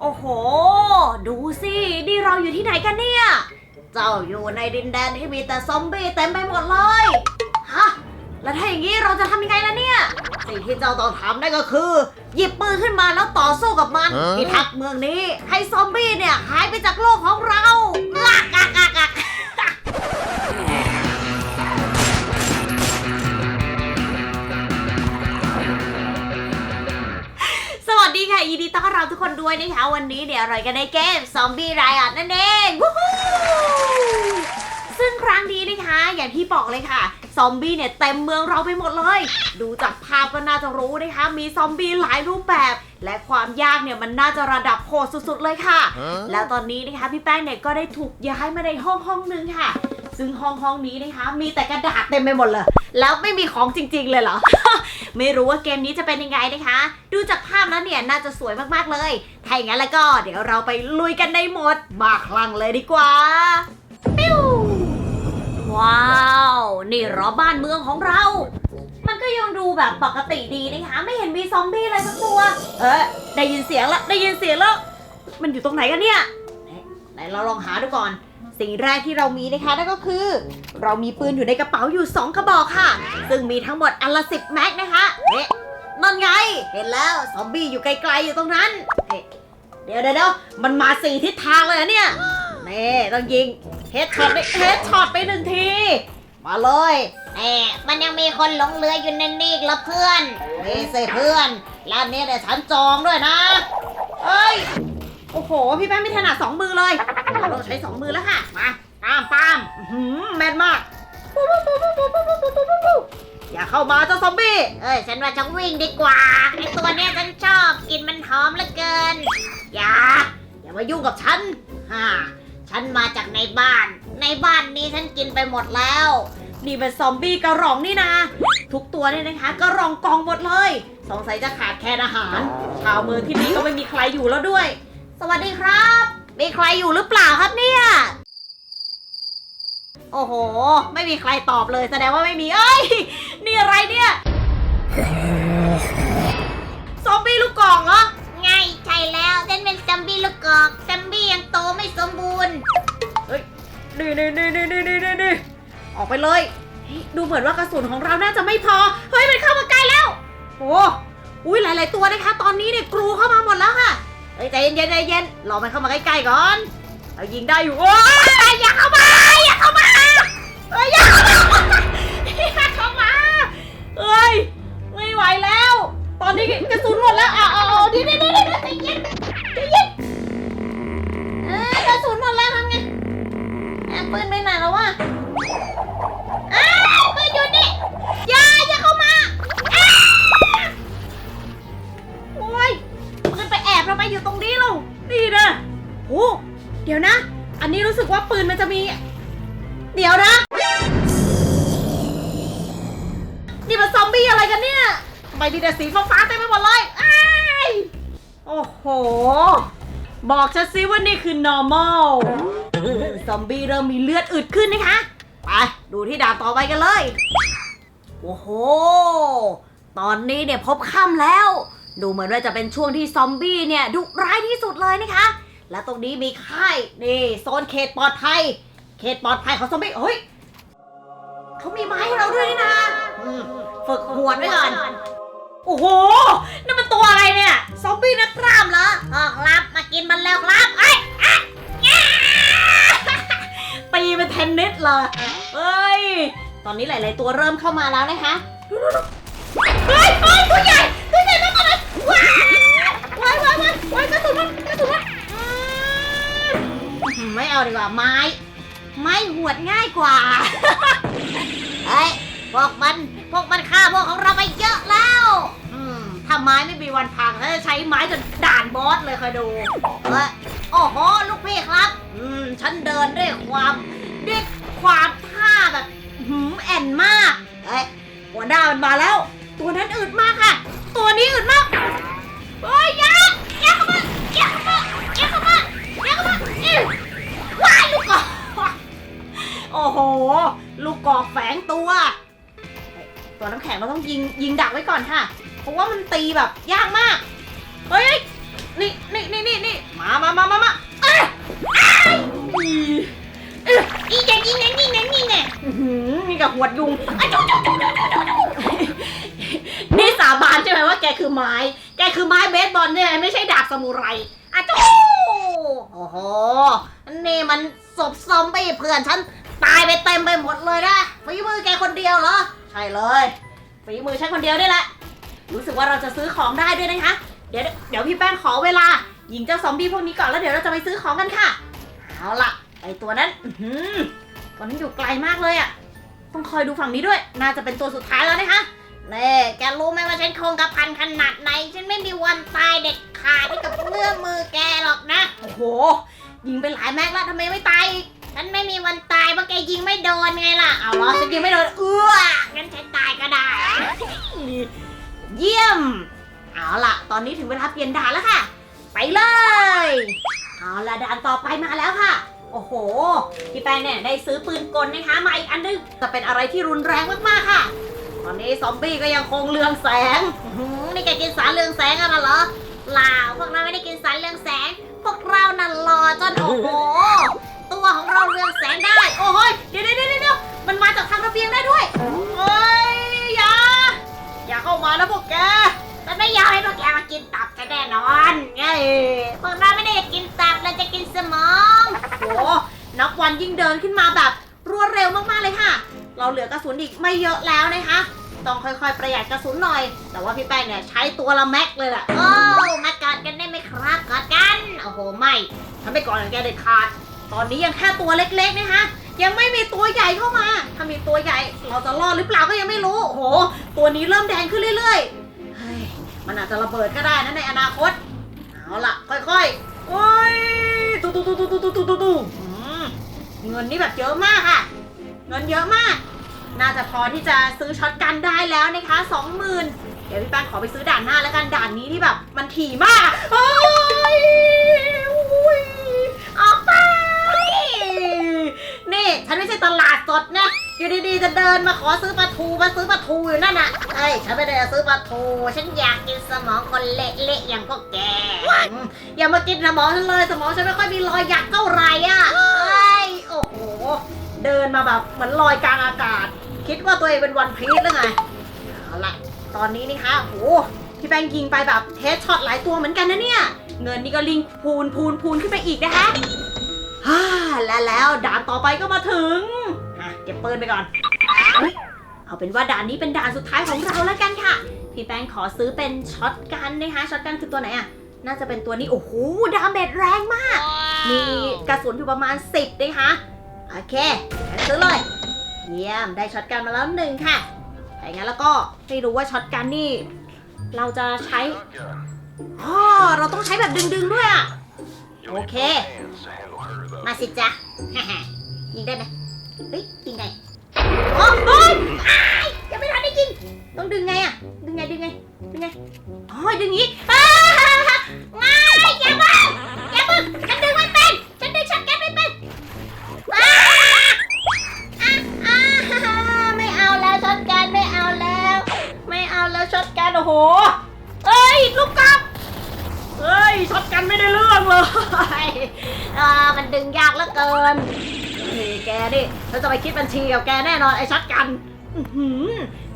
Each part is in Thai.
โอ้โห ดูสิ นี่เราอยู่ที่ไหนกันเนี่ย เจ้าอยู่ในดินแดนที่มีแต่ซอมบี้เต็มไปหมดเลย ฮะ แล้วถ้าอย่างนี้เราจะทำยังไงล่ะเนี่ย สิ่งที่เจ้าต้องทำได้ก็คือ หยิบปืนขึ้นมาแล้วต่อสู้กับมันฮะพิทักษ์เมืองนี้ ให้ซอมบี้เนี่ยหายไปจากโลกของเราลากกากกากกา กคนด้วยนะคะวันนี้เนี่ยเรากันในเกมซอมบี้ไรอัดนั่นเองวู้ฮู้ซึ่งครั้งนี้นะคะ อย่างที่บอกเลยค่ะ ซอมบี้เนี่ยเต็มเมืองเราไปหมดเลย ดูจากภาพก็น่าจะรู้นะคะ มีซอมบี้หลายรูปแบบ และความยากเนี่ยมันน่าจะระดับโหดสุดๆเลยค่ะ แล้วตอนนี้นะคะพี่แป้งเนี่ยก็ได้ถูกย้ายมาในห้องห้องหนึงค่ะ ซึ่งห้องห้องนี้นะคะ มีแต่กระดาษเต็มไปหมดเลย แล้วไม่มีของจริง ๆ เลยเหรอ ไม่รู้ว่าเกมนี้จะเป็นยังไงนะคะ ดูจากภาพแล้วเนี่ยน่าจะสวยมากๆเลยถ้าอย่างนั้นแล้วก็เดี๋ยวเราไปลุยกันในโหมดบาคลั่งเลยดีกว่าปิ้วว้าว นี่รอบ้านเมืองของเรา มันก็ยังดูแบบปกติดีนะคะ ไม่เห็นมีซอมบี้เลยสักตัว เออได้ยินเสียงแล้วได้ยินเสียงแล้ว มันอยู่ตรงไหนกันเนี่ยไหนเราลองหาดูก่อน สิ่งแรกที่เรามีนะคะนั่นก็คือ เรามีปืนอยู่ในกระเป๋าอยู่ 2 กระบอกค่ะ ซึ่งมีทั้งหมดอันละสิบแม็กนะคะเอ๊ะนั่นไง เห็นแล้วซอมบี้อยู่ไกลๆอยู่ตรงนั้นเอ๊ะเดี๋ยวเดี๋ยวเดี๋ยวมันมาสี่ทิศทางเลยเหรอเนี่ยนี่ต้องยิงเฮดช็อตไปเฮดช็อตไปหนึ่งที มาเลยแหมมันยังมีคนหลงเหลืออยู่ในนี่อีกละเพื่อนนี่สิเพื่อนร้านนี้เนี่ยฉันจองด้วยนะเอ้ย โอ้โห พี่แป้งไม่ถนัดสองมือเลยเราต้องใช้สองมือแล้วค่ะ มาปามปามหือแม่นมากปุ๊บปุ๊บปุ๊บปุ๊บปุ๊บปุ๊บปุ๊บปุ๊บปุ๊บอย่าเข้ามาเจ้าซอมบี้ เอ้ยฉันว่าจะวิ่งดีกว่าไอตัวเนี้ยฉันชอบกลินมันหอมเหลือเกิน อย่า อย่ามายุ่งกับฉันฮ่าฉันมาจากในบ้าน ในบ้านนี้ฉันกินไปหมดแล้ว นี่เป็นซอมบี้กระรองนี่นะทุกตัวเนี่ยนะคะกระรองกองหมดเลย สงสัยจะขาดแคลนอาหาร ชาวเมืองที่นี่ก็ไม่มีใครอยู่แล้วด้วย สวัสดีครับ มีใครอยู่หรือเปล่าครับเนี่ย โอ้โห ไม่มีใครตอบเลย แสดงว่าไม่มีเอ้ย นี่อะไรเนี่ย ซอมบี้ลูกกอกเหรอ ไงใช่แล้วฉันเป็นซอมบี้ลูกกอกซอมบี้ยังโตไม่สมบูรณ์ เฮ้ยนี่นี่นี่นี่นี่นี่นี่ออกไปเลยเฮ้ยดูเหมือนว่ากระสุนของเราน่าจะไม่พอ เฮ้ย มันเข้ามาใกล้แล้ว โอ้อุ้ยหลาย ๆ ตัวนะคะ ตอนนี้เนี่ยกรูเข้ามาหมดแล้วค่ะ เฮ้ยใจเย็นๆใจเย็นรอมันเข้ามาใกล้ๆก่อนเอายิงได้อยู่โอ้ยอย่าเข้ามาอย่าเข้ามาเอ้ยอย่าเข้ามา เดี๋ยวนะ อันนี้รู้สึกว่าปืนมันจะมี เดี๋ยวนะ นี่มันซอมบี้อะไรกันเนี่ยทำไมมีแต่สีฟ้าๆเต็มไปหมดเลยอ้ายโอ้โห บอกฉันซิว่านี่คือ normal ซอมบี้เริ่มมีเลือดอึดขึ้นนะคะ ไป ดูที่ด่านต่อไปกันเลย โอ้โห ตอนนี้เนี่ยพบค่ำแล้ว ดูเหมือนว่าจะเป็นช่วงที่ซอมบี้เนี่ยดุร้ายที่สุดเลยนะคะ และตรงนี้มีค่ายนี่โซนเขตปลอดภัย เขตปลอดภัยของซอมบี้เฮ้ยเขามีไม้ให้เราด้วยนี่นะอืมฝึกหวดไว้ก่อน โอ้โหนั่นมันตัวอะไรเนี่ย ซอมบี้นักกล้ามเหรอออครับมากินมันแล้วครับไอ้ยอะอะตีเป็นเทนนิสเลยเฮ้ย ตอนนี้หลาย ๆ ตัวเริ่มเข้ามาแล้วนะคะเฮ้ยเฮ้ยตัวใหญ่ตัวใหญ่มากเลยว้าวว้ายว้ายว้ายว้ายกระสุนมันกระสุนมัน ไม่เอาดีกว่าไม้ ไม้หวดง่ายกว่า เฮ้ยพวกมันพวกมันฆ่าพวกของเราไปเยอะแล้ว อืมถ้าไม้ไม่มีวันพังถ้าจะใช้ไม้จนด่านบอสเลยคอยดูเฮ้ยโอ้โหลูกพี่ครับ อืมฉันเดินด้วยความด้วยความท่าแบบหืมแอนมากเฮ้ยหัวหน้ามันมาแล้ว ตัวนั้นอึดมากค่ะ ตัวนี้อึดมากเฮ้ยยา กอกแฝงตัว ตัวน้ำแข็งเราต้องยิงยิงดักไว้ก่อนค่ะ เพราะว่ามันตีแบบยากมาก เฮ้ย นี่นี่นี่นี่นี่มามามามามาเอ้ยอ้ายอีเอ้ยอีแกนี่ไงนี่ไงนี่ไงอื้อหือนี่กับหวดยุงอะจุ๊จุ๊จุ๊จุ๊จุ๊จุ๊นี่สาบานใช่ไหมว่าแกคือไม้ แกคือไม้เบสบอลเนี่ยไม่ใช่ดาบซามูไรอะจูโอ้โห นี่มันศพซอมบี้เพื่อนฉัน ตายไปเต็มไปหมดเลยนะฝีมือแกคนเดียวเหรอ ใช่เลยฝีมือฉันคนเดียวนี่แหละ รู้สึกว่าเราจะซื้อของได้ด้วยนะคะ เดี๋ยวเดี๋ยวพี่แป้งขอเวลา ยิงเจ้าซอมบี้พวกนี้ก่อนแล้วเดี๋ยวเราจะไปซื้อของกันค่ะ เอาล่ะไอตัวนั้นอื้อหือตัวนั้นอยู่ไกลมากเลยอะ่ะต้องคอยดูฝั่งนี้ด้วย น่าจะเป็นตัวสุดท้ายแล้วนะคะเน่แกรู้ไหมว่าฉันคงกระพันขนาดไหน ฉันไม่มีวันตายเด็ดขาดไปกับเลื่อมมือแกหรอกนะ โอ้โห ยิงไปหลายแม็กแล้วทำไมไม่ตายอีก ฉันไม่มีวันตายเพราะแกยิงไม่โดนไงล่ะ เอาเหรอฉันยิงไม่โดนเอื้องั้นฉันตายก็ได้ เยี่ยม เอาล่ะ ตอนนี้ถึงเวลาเปลี่ยนด่านแล้วค่ะ ไปเลย เอาล่ะด่านต่อไปมาแล้วค่ะ โอ้โห พี่แป้งเนี่ยได้ซื้อปืนกลนะคะมาอีกอันนึงจะเป็นอะไรที่รุนแรงมากๆค่ะ ตอนนี้ซอมบี้ก็ยังคงเรืองแสงอื้อหือนี่แกกินสารเรืองแสงกันเหรอเปล่าพวกเราไม่ได้กินสารเรืองแสง พวกเรานั่นรอจนโอ้โหตั วของเราเรืองแสงได้ โอ้โหยเดี๋ยวเดี๋ยวเดี๋ยวเดี๋ยวมันมาจากทางระเบียงได้ด้วยเฮ้ยอย่า อย่าเข้ามานะพวกแกฉันไม่อยากให้พวกแกมากินตับฉันแน่นอนไงพวกเราไม่ได้กินตับเราจะกินสมองโอ้นับวันยิ่งเดินขึ้นมาแบบรวดเร็วมากๆเลยค่ะ เราเหลือกระสุนอีกไม่เยอะแล้วนะคะ ต้องค่อยๆประหยัดกระสุนหน่อย แต่ว่าพี่แป้งเนี่ยใช้ตัวละแม็กเลยแหละโอ้มากอดกันได้ไหมครับกอดกัน โอ้โหไม่ฉันไม่กอดกับแกเด็ดขาด ตอนนี้ยังแค่ตัวเล็กๆนะคะยังไม่มีตัวใหญ่เข้ามา ถ้ามีตัวใหญ่เราจะรอดหรือเปล่าก็ยังไม่รู้โห ตัวนี้เริ่มแดงขึ้นเรื่อยๆเฮ้ยมันอาจจะระเบิดก็ได้นะในอนาคต เอาล่ะ ค่อยๆโอ้ยตู้ตู้ตู้ตู้ตู้ตู้ตู้ตู้อืมเงินนี่แบบเยอะมากค่ะ เงินเยอะมาก น่าจะพอที่จะซื้อช็อตกันได้แล้วนะคะสองหมื่นเดี๋ยวพี่แป้งขอไปซื้อด่านหน้าแล้วกันด่านนี้ที่แบบ มันถี่มากโอ้ยออกไป นี่ ฉันไม่ใช่ตลาดสดนะอยู่ดีๆจะเดินมาขอซื้อปลาทูมาซื้อปลาทูอยู่นั่นน่ะเอ้ยฉันไม่ได้จะซื้อปลาทู ฉันอยากกินสมองคนเละๆอย่างพวกแกอืมอย่ามากินสมองฉันเลย สมองฉันไม่ค่อยมีรอยหยักเท่าไหร่อะเอ้ยโอ้โห เดินมาแบบเหมือนลอยกลางอากาศ คิดว่าตัวเองเป็นวันพีชหรือไง เอาละตอนนี้นี่คะโอ้โหพี่แป้งยิงไปแบบเทสช็อตหลายตัวเหมือนกันนะเนี่ย เงินนี่ก็ลิงพูนพูนพูนขึ้นไปอีกนะคะ ฮ่าและแล้วด่านต่อไปก็มาถึงอะเก็บปืนไปก่อนเฮ้ยเอาเป็นว่าด่านนี้เป็นด่านสุดท้ายของเราแล้วกันค่ะ พี่แป้งขอซื้อเป็นช็อตกันนะคะช็อตกันคือตัวไหนอะน่าจะเป็นตัวนี้ โอ้โหดาเมจแรงมาก มีกระสุนอยู่ประมาณ 10นะคะโอเคงั้นซื้อเลย เยี่ยมได้ช็อตกันมาแล้วหนึ่งค่ะถ้าอย่างนั้นแล้วก็ไม่รู้ว่าช็อตกันนี่ เราจะใช้อ๋อเราต้องใช้แบบดึงๆด้วยอะ โอเค มาสิจ๊ะยิงได้ไหมเฮ้ยยิงไงโอ้โอ้ยอ้ายยังไม่ทันได้ยิงต้องดึงไงอะดึงไง ดึงไง ดึงไงอ๋อดึงอย่างงี้อ้าง่ายอย่ามาอย่ามึงฉันดึงไม่เป็น ฉันดึงช็อตแก๊สไม่เป็นอ้าอะอ่าไม่เอาแล้วช็อตแก๊สไม่เอาแล้ว ไม่เอาแล้วช็อตแก๊สโอ้โห เอ้ย ลูกกลับ เฮ้ยช็อตกันไม่ได้เรื่อง เลยอมันดึงยากเหลือเกินนี่แกดิเราจะไปคิดบัญชีกับแกแน่นอนไอ้ช็อตกัน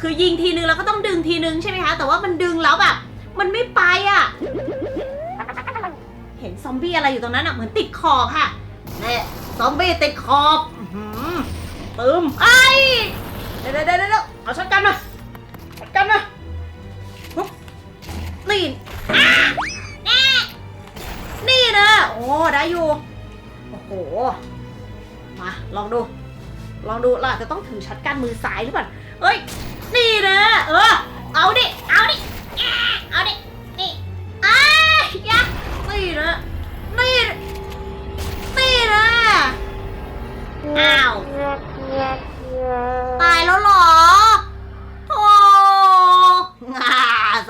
คือยิงทีนึงแล้วก็ต้องดึงทีนึงใช่ไหมคะ แต่ว่ามันดึงแล้วแบบ มันไม่ไปอะ เห็นซอมบี้อะไรอยู่ตรงนั้นอะ เหมือนติดขอบค่ะเนี่ยซอมบี้ติดขอบอื้อหือตึมไอ้เดี๋ยวเดี๋ยวเดี๋ยวเดี๋ยวเอาช็อตกันมาช็อตกันมาปุ๊บนี่อะแน่นี่นะโอ้ ได้อยู่ โอ้โห มา ลองดู ลองดูเราอาจจะต้องถือช็อตกันมือซ้ายหรือเปล่า เอ้ย นี่นะเออ เอาดิ เอาดิ เอาดิ นี่อ้ายะนี่นะ นี่ นี่นะ อ้าว ตายแล้วหรอ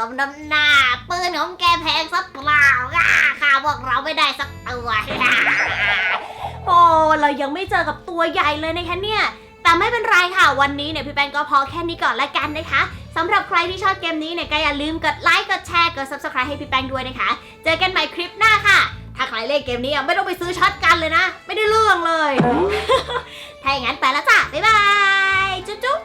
มน้ำหน้าปืนของแกแพงสักเปล่าง่าข้าพวกเราไม่ได้สักตัวโอ้เรายังไม่เจอกับตัวใหญ่เลยนะคะเนี่ยแต่ไม่เป็นไรค่ะวันนี้เนี่ยพี่แป้งก็พอแค่นี้ก่อนละกันนะคะสำหรับใครที่ชอบเกมนี้เนี่ยก็อย่าลืมกดไลค์กดแชร์กด subscribe ให้พี่แป้งด้วยนะคะ เจอกันใหม่คลิปหน้าค่ะ ถ้าใครเล่นเกมนี้อะไม่ต้องไปซื้อช็อตกันเลยนะ ไม่ได้เรื่องเลย ถ้าอย่างนั้นไปแล้วจ้ะบ๊ายบาย จุ๊บ